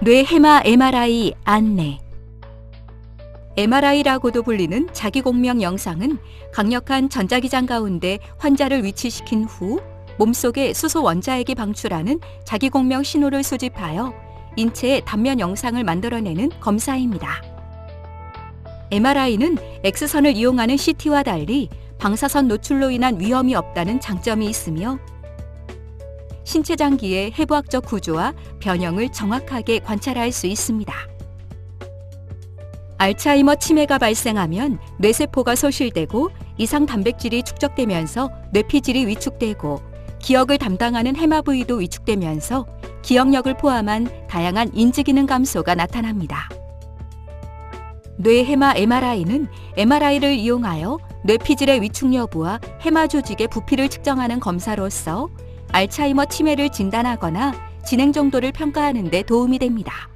뇌 해마 MRI 안내 MRI라고도 불리는 자기공명 영상은 강력한 전자기장 가운데 환자를 위치시킨 후 몸속의 수소 원자액이 방출하는 자기공명 신호를 수집하여 인체의 단면 영상을 만들어내는 검사입니다. MRI는 X선을 이용하는 CT와 달리 방사선 노출로 인한 위험이 없다는 장점이 있으며 신체 장기의 해부학적 구조와 변형을 정확하게 관찰할 수 있습니다. 알츠하이머 치매가 발생하면 뇌세포가 소실되고 이상 단백질이 축적되면서 뇌피질이 위축되고 기억을 담당하는 해마 부위도 위축되면서 기억력을 포함한 다양한 인지 기능 감소가 나타납니다. 뇌 해마 MRI는 MRI를 이용하여 뇌피질의 위축 여부와 해마 조직의 부피를 측정하는 검사로서 알츠하이머 치매를 진단하거나 진행 정도를 평가하는 데 도움이 됩니다.